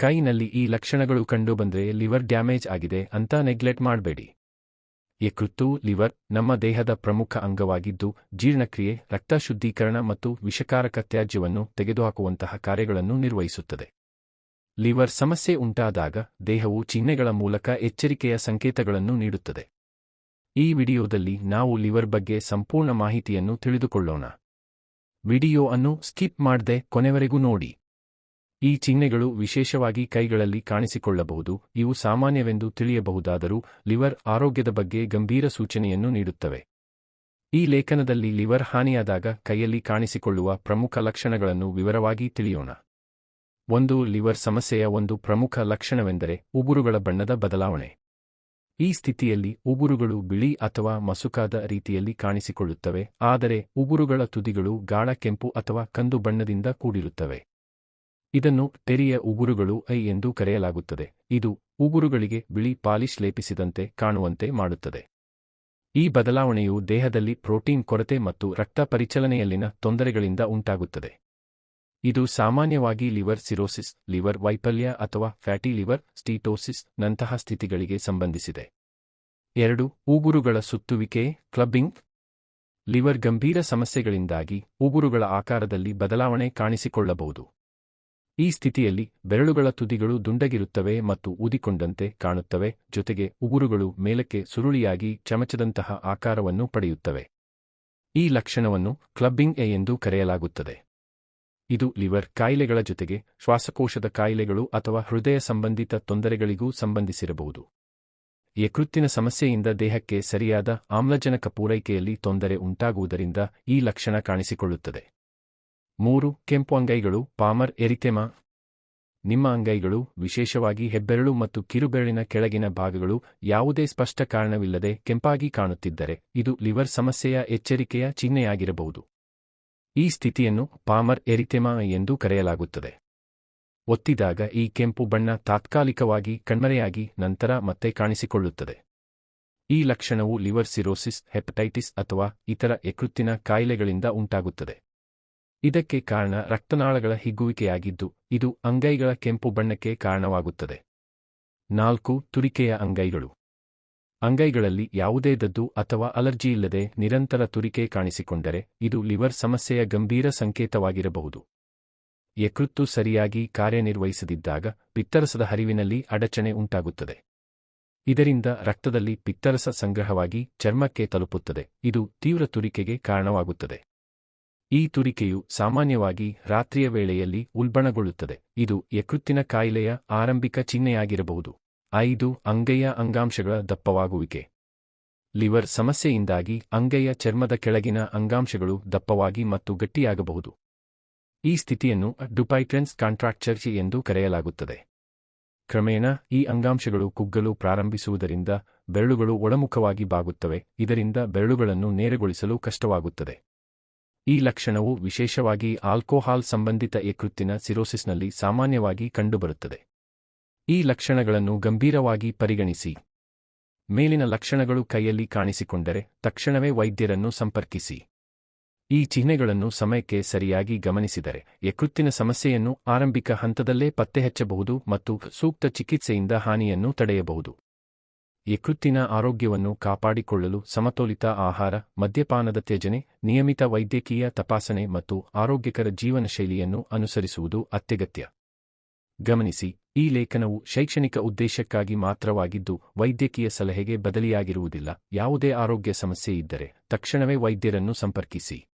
ಕೈನಲ್ಲಿ ಈ ಲಕ್ಷಣಗಳು ಕಂಡುಬಂದರೆ ಲಿವರ್ ಡ್ಯಾಮೇಜ್ ಆಗಿದೆ ಅಂತ ನೆಗ್ಲೆಕ್ಟ್ ಮಾಡಬೇಡಿ. ಯಕೃತ್ತು ಲಿವರ್ ನಮ್ಮ ದೇಹದ ಪ್ರಮುಖ ಅಂಗವಾಗಿದ್ದು, ಜೀರ್ಣಕ್ರಿಯೆ, ರಕ್ತ ಶುದ್ಧೀಕರಣ ಮತ್ತು ವಿಷಕಾರಕ ತ್ಯಾಜ್ಯವನ್ನು ತೆಗೆದುಹಾಕುವಂತಹ ಕಾರ್ಯಗಳನ್ನು ನಿರ್ವಹಿಸುತ್ತದೆ. ಲಿವರ್ ಸಮಸ್ಯೆ ಉಂಟಾದಾಗ ದೇಹವು ಚಿಹ್ನೆಗಳ ಮೂಲಕ ಎಚ್ಚರಿಕೆಯ ಸಂಕೇತಗಳನ್ನು ನೀಡುತ್ತದೆ. ಈ ವಿಡಿಯೋದಲ್ಲಿ ನಾವು ಲಿವರ್ ಬಗ್ಗೆ ಸಂಪೂರ್ಣ ಮಾಹಿತಿಯನ್ನು ತಿಳಿದುಕೊಳ್ಳೋಣ. ವಿಡಿಯೋ ಅನ್ನು ಸ್ಕಿಪ್ ಮಾಡದೆ ಕೊನೆವರೆಗೂ ನೋಡಿ. ಈ ಚಿಹ್ನೆಗಳು ವಿಶೇಷವಾಗಿ ಕೈಗಳಲ್ಲಿ ಕಾಣಿಸಿಕೊಳ್ಳಬಹುದು. ಇವು ಸಾಮಾನ್ಯವೆಂದು ತಿಳಿಯಬಹುದಾದರೂ ಲಿವರ್ ಆರೋಗ್ಯದ ಬಗ್ಗೆ ಗಂಭೀರ ಸೂಚನೆಯನ್ನು ನೀಡುತ್ತವೆ. ಈ ಲೇಖನದಲ್ಲಿ ಲಿವರ್ ಹಾನಿಯಾದಾಗ ಕೈಯಲ್ಲಿ ಕಾಣಿಸಿಕೊಳ್ಳುವ ಪ್ರಮುಖ ಲಕ್ಷಣಗಳನ್ನು ವಿವರವಾಗಿ ತಿಳಿಯೋಣ. ಒಂದು, ಲಿವರ್ ಸಮಸ್ಯೆಯ ಒಂದು ಪ್ರಮುಖ ಲಕ್ಷಣವೆಂದರೆ ಉಗುರುಗಳ ಬಣ್ಣದ ಬದಲಾವಣೆ. ಈ ಸ್ಥಿತಿಯಲ್ಲಿ ಉಗುರುಗಳು ಬಿಳಿ ಅಥವಾ ಮಸುಕಾದ ರೀತಿಯಲ್ಲಿ ಕಾಣಿಸಿಕೊಳ್ಳುತ್ತವೆ, ಆದರೆ ಉಗುರುಗಳ ತುದಿಗಳು ಗಾಢ ಕೆಂಪು ಅಥವಾ ಕಂದು ಬಣ್ಣದಿಂದ ಕೂಡಿರುತ್ತವೆ. ಇದನ್ನು ತೆರಿಯ ಉಗುರುಗಳು ಐ ಎಂದು ಕರೆಯಲಾಗುತ್ತದೆ. ಇದು ಉಗುರುಗಳಿಗೆ ಬಿಳಿ ಪಾಲಿಶ್ ಲೇಪಿಸಿದಂತೆ ಕಾಣುವಂತೆ ಮಾಡುತ್ತದೆ. ಈ ಬದಲಾವಣೆಯು ದೇಹದಲ್ಲಿ ಪ್ರೋಟೀನ್ ಕೊರತೆ ಮತ್ತು ರಕ್ತ ಪರಿಚಲನೆಯಲ್ಲಿನ ತೊಂದರೆಗಳಿಂದ ಉಂಟಾಗುತ್ತದೆ. ಇದು ಸಾಮಾನ್ಯವಾಗಿ ಲಿವರ್ ಸಿರೋಸಿಸ್, ಲಿವರ್ ವೈಫಲ್ಯ ಅಥವಾ ಫ್ಯಾಟಿ ಲಿವರ್ ಸ್ಟೀಟೋಸಿಸ್ ನಂತಹ ಸ್ಥಿತಿಗಳಿಗೆ ಸಂಬಂಧಿಸಿದೆ. ಎರಡು, ಉಗುರುಗಳ ಸುತ್ತುವಿಕೆ, ಕ್ಲಬ್ಬಿಂಗ್. ಲಿವರ್ ಗಂಭೀರ ಸಮಸ್ಯೆಗಳಿಂದಾಗಿ ಉಗುರುಗಳ ಆಕಾರದಲ್ಲಿ ಬದಲಾವಣೆ ಕಾಣಿಸಿಕೊಳ್ಳಬಹುದು. ಈ ಸ್ಥಿತಿಯಲ್ಲಿ ಬೆರಳುಗಳ ತುದಿಗಳು ದುಂಡಗಿರುತ್ತವೆ ಮತ್ತು ಊದಿಕೊಂಡಂತೆ ಕಾಣುತ್ತವೆ, ಜೊತೆಗೆ ಉಗುರುಗಳು ಮೇಲಕ್ಕೆ ಸುರುಳಿಯಾಗಿ ಚಮಚದಂತಹ ಆಕಾರವನ್ನು ಪಡೆಯುತ್ತವೆ. ಈ ಲಕ್ಷಣವನ್ನು ಕ್ಲಬ್ಬಿಂಗ್ ಎ ಎಂದು ಕರೆಯಲಾಗುತ್ತದೆ. ಇದು ಲಿವರ್ ಕಾಯಿಲೆಗಳ ಜೊತೆಗೆ ಶ್ವಾಸಕೋಶದ ಕಾಯಿಲೆಗಳು ಅಥವಾ ಹೃದಯ ಸಂಬಂಧಿತ ತೊಂದರೆಗಳಿಗೂ ಸಂಬಂಧಿಸಿರಬಹುದು. ಯಕೃತ್ತಿನ ಸಮಸ್ಯೆಯಿಂದ ದೇಹಕ್ಕೆ ಸರಿಯಾದ ಆಮ್ಲಜನಕ ಪೂರೈಕೆಯಲ್ಲಿ ತೊಂದರೆ ಉಂಟಾಗುವುದರಿಂದ ಈ ಲಕ್ಷಣ ಕಾಣಿಸಿಕೊಳ್ಳುತ್ತದೆ. ಮೂರು ಕೆಂಪು ಅಂಗೈಗಳು, ಪಾಮರ್, ಎರಿಥೆಮಾ. ನಿಮ್ಮ ಅಂಗೈಗಳು, ವಿಶೇಷವಾಗಿ ಹೆಬ್ಬೆರಳು ಮತ್ತು ಕಿರುಬೆರಳಿನ ಕೆಳಗಿನ ಭಾಗಗಳು, ಯಾವುದೇ ಸ್ಪಷ್ಟ ಕಾರಣವಿಲ್ಲದೆ ಕೆಂಪಾಗಿ ಕಾಣುತ್ತಿದ್ದರೆ, ಇದು ಲಿವರ್ ಸಮಸ್ಯೆಯ ಎಚ್ಚರಿಕೆಯ ಚಿಹ್ನೆಯಾಗಿರಬಹುದು. ಈ ಸ್ಥಿತಿಯನ್ನು ಪಾಮರ್, ಎರಿಥೆಮಾ ಎಂದು ಕರೆಯಲಾಗುತ್ತದೆ. ಒತ್ತಿದಾಗ ಈ ಕೆಂಪು ಬಣ್ಣ ತಾತ್ಕಾಲಿಕವಾಗಿ ಕಣ್ಮರೆಯಾಗಿ ನಂತರ ಮತ್ತೆ ಕಾಣಿಸಿಕೊಳ್ಳುತ್ತದೆ. ಈ ಲಕ್ಷಣವು ಲಿವರ್ ಸಿರೋಸಿಸ್, ಹೆಪಟೈಟಿಸ್ ಅಥವಾ ಇತರ ಯಕೃತ್ತಿನ ಕಾಯಿಲೆಗಳಿಂದ ಉಂಟಾಗುತ್ತದೆ. ಇದಕ್ಕೆ ಕಾರಣ ರಕ್ತನಾಳಗಳ ಹಿಗ್ಗುವಿಕೆಯಾಗಿದ್ದು, ಇದು ಅಂಗೈಗಳ ಕೆಂಪು ಬಣ್ಣಕ್ಕೆ ಕಾರಣವಾಗುತ್ತದೆ. ನಾಲ್ಕು, ತುರಿಕೆಯ ಅಂಗೈಗಳು. ಅಂಗೈಗಳಲ್ಲಿ ಯಾವುದೇ ದದ್ದು ಅಥವಾ ಅಲರ್ಜಿ ಇಲ್ಲದೆ ನಿರಂತರ ತುರಿಕೆ ಕಾಣಿಸಿಕೊಂಡರೆ, ಇದು ಲಿವರ್ ಸಮಸ್ಯೆಯ ಗಂಭೀರ ಸಂಕೇತವಾಗಿರಬಹುದು. ಯಕೃತ್ತು ಸರಿಯಾಗಿ ಕಾರ್ಯನಿರ್ವಹಿಸದಿದ್ದಾಗ, ಪಿತ್ತರಸದ ಹರಿವಿನಲ್ಲಿ ಅಡಚಣೆ ಉಂಟಾಗುತ್ತದೆ. ಇದರಿಂದ ರಕ್ತದಲ್ಲಿ ಪಿತ್ತರಸ ಸಂಗ್ರಹವಾಗಿ ಚರ್ಮಕ್ಕೆ ತಲುಪುತ್ತದೆ. ಇದು ತೀವ್ರ ತುರಿಕೆಗೆ ಕಾರಣವಾಗುತ್ತದೆ. ಈ ತುರಿಕೆಯು ಸಾಮಾನ್ಯವಾಗಿ ರಾತ್ರಿಯ ವೇಳೆಯಲ್ಲಿ ಉಲ್ಬಣಗೊಳ್ಳುತ್ತದೆ. ಇದು ಯಕೃತ್ತಿನ ಕಾಯಿಲೆಯ ಆರಂಭಿಕ ಚಿಹ್ನೆಯಾಗಿರಬಹುದು. ಐದು, ಅಂಗೈಯ ಅಂಗಾಂಶಗಳ ದಪ್ಪವಾಗುವಿಕೆ. ಲಿವರ್ ಸಮಸ್ಯೆಯಿಂದಾಗಿ ಅಂಗೈಯ ಚರ್ಮದ ಕೆಳಗಿನ ಅಂಗಾಂಶಗಳು ದಪ್ಪವಾಗಿ ಮತ್ತು ಗಟ್ಟಿಯಾಗಬಹುದು. ಈ ಸ್ಥಿತಿಯನ್ನು ಡುಪೈಟ್ರೆನ್ಸ್ ಕಾಂಟ್ರಾಕ್ಚರ್ಚಿ ಎಂದು ಕರೆಯಲಾಗುತ್ತದೆ. ಕ್ರಮೇಣ, ಈ ಅಂಗಾಂಶಗಳು ಕುಗ್ಗಲು ಪ್ರಾರಂಭಿಸುವುದರಿಂದ ಬೆರಳುಗಳು ಒಳಮುಖವಾಗಿ ಬಾಗುತ್ತವೆ. ಇದರಿಂದ ಬೆರಳುಗಳನ್ನು ನೇರಗೊಳಿಸಲು ಕಷ್ಟವಾಗುತ್ತದೆ. ಈ ಲಕ್ಷಣವು ವಿಶೇಷವಾಗಿ ಆಲ್ಕೋಹಾಲ್ ಸಂಬಂಧಿತ ಯಕೃತ್ತಿನ ಸಿರೋಸಿಸ್ನಲ್ಲಿ ಸಾಮಾನ್ಯವಾಗಿ ಕಂಡುಬರುತ್ತದೆ. ಈ ಲಕ್ಷಣಗಳನ್ನು ಗಂಭೀರವಾಗಿ ಪರಿಗಣಿಸಿ. ಮೇಲಿನ ಲಕ್ಷಣಗಳು ಕೈಯಲ್ಲಿ ಕಾಣಿಸಿಕೊಂಡರೆ ತಕ್ಷಣವೇ ವೈದ್ಯರನ್ನು ಸಂಪರ್ಕಿಸಿ. ಈ ಚಿಹ್ನೆಗಳನ್ನು ಸಮಯಕ್ಕೆ ಸರಿಯಾಗಿ ಗಮನಿಸಿದರೆ ಯಕೃತ್ತಿನ ಸಮಸ್ಯೆಯನ್ನು ಆರಂಭಿಕ ಹಂತದಲ್ಲೇ ಪತ್ತೆಹಚ್ಚಬಹುದು ಮತ್ತು ಸೂಕ್ತ ಚಿಕಿತ್ಸೆಯಿಂದ ಹಾನಿಯನ್ನು ತಡೆಯಬಹುದು. ಯಕೃತ್ತಿನ ಆರೋಗ್ಯವನ್ನು ಕಾಪಾಡಿಕೊಳ್ಳಲು ಸಮತೋಲಿತ ಆಹಾರ, ಮದ್ಯಪಾನದ ತ್ಯಜನೆ, ನಿಯಮಿತ ವೈದ್ಯಕೀಯ ತಪಾಸಣೆ ಮತ್ತು ಆರೋಗ್ಯಕರ ಜೀವನ ಶೈಲಿಯನ್ನು ಅನುಸರಿಸುವುದು ಅತ್ಯಗತ್ಯ. ಗಮನಿಸಿ, ಈ ಲೇಖನವು ಶೈಕ್ಷಣಿಕ ಉದ್ದೇಶಕ್ಕಾಗಿ ಮಾತ್ರವಾಗಿದ್ದು ವೈದ್ಯಕೀಯ ಸಲಹೆಗೆ ಬದಲಿಯಾಗಿರುವುದಿಲ್ಲ. ಯಾವುದೇ ಆರೋಗ್ಯ ಸಮಸ್ಯೆ ಇದ್ದರೆ ತಕ್ಷಣವೇ ವೈದ್ಯರನ್ನು ಸಂಪರ್ಕಿಸಿ.